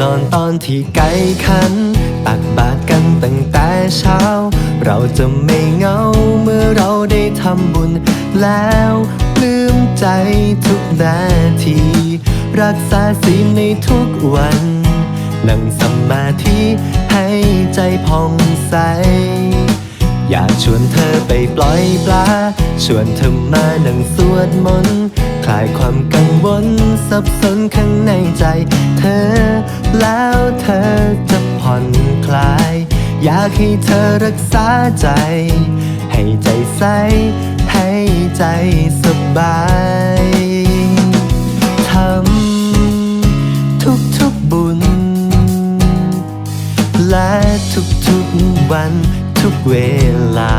นอนตอนที่ไกลขัน ตักบาตรกันตั้งแต่เช้า เราจะไม่เหงาเมื่อเราได้ทำบุญแล้วปลื้มใจทุกนาที รักษาศีลในทุกวัน นั่งสมาธิให้ใจผ่องใส อยากชวนเธอไปปล่อยปลา ชวนเธอมานั่งสวดมนต์คลายความกังวลสับสนข้างในใจเธอ แล้วเธอจะผ่อนคลาย อยากให้เธอรักษาใจ ให้ใจใส ให้ใจสบายทำทุกๆบุญ และทุกๆวันทุกเวลา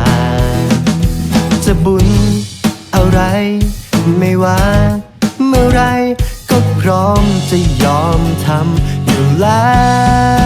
จะบุญอะไรไม่ว่าเมื่อไรก็พร้อมจะยอมทำ อ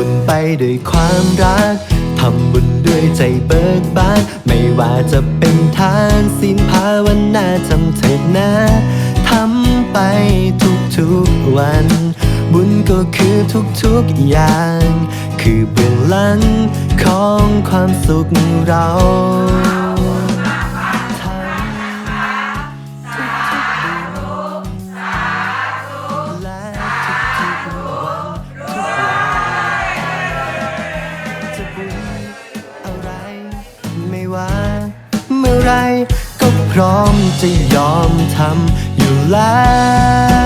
บุญไปด้วยความรัก ทำบุญด้วยใจเบิกบาน ไม่ว่าจะเป็นทานศีลภาวนาทำเถิดนะทำไปทุกทุกวัน บุญก็คือทุกทุกอย่าง คือเบื้องหลังของความสุขเรา ก็พร้อมจะยอมทำอยู่แล้ว